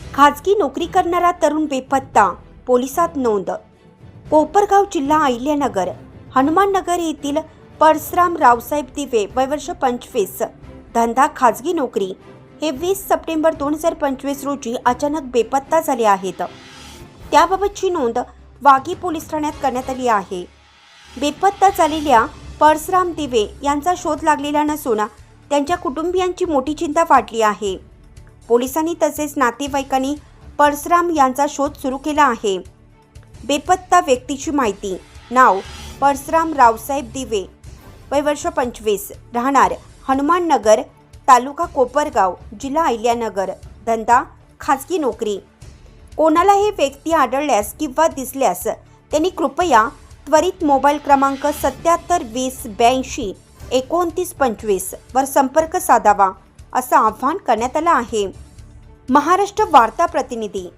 खाजगी नोकरी करणारा तरुण बेपत्ता पोलिसात नोंद. कोपरगाव जिल्हा अहिल्यानगर हनुमाननगर येथील परसराम रावसाहेब दिवे वयवर्ष पंचवीस. धंदा खाजगी नोकरी. हे वीस सप्टेंबर दोन हजार पंचवीस रोजी अचानक बेपत्ता झाले आहेत. त्याबाबतची नोंद वाघी पोलीस ठाण्यात करण्यात आली आहे. बेपत्ता झालेल्या परसराम दिवे यांचा शोध लागलेला नसून त्यांच्या कुटुंबियांची मोठी चिंता वाढली आहे. पोलिसांनी तसेच नातेवाईकांनी परसराम यांचा शोध सुरू केला आहे. बेपत्ता व्यक्तीची माहिती. नाव परसराम रावसाहेब दिवे. वय वर्ष पंचवीस. राहणार हनुमाननगर तालुका कोपरगाव जिल्हा अहिल्यानगर. धंदा खाजगी नोकरी. कोणाला हे व्यक्ती आढळल्यास किंवा दिसल्यास त्यांनी कृपया त्वरित मोबाईल क्रमांक सत्याहत्तर वीस ब्याऐंशी एकोणतीस पंचवीस वर संपर्क साधावा. असं आव्हान करण्यात आलं आहे. महाराष्ट्र वार्ता प्रतिनिधी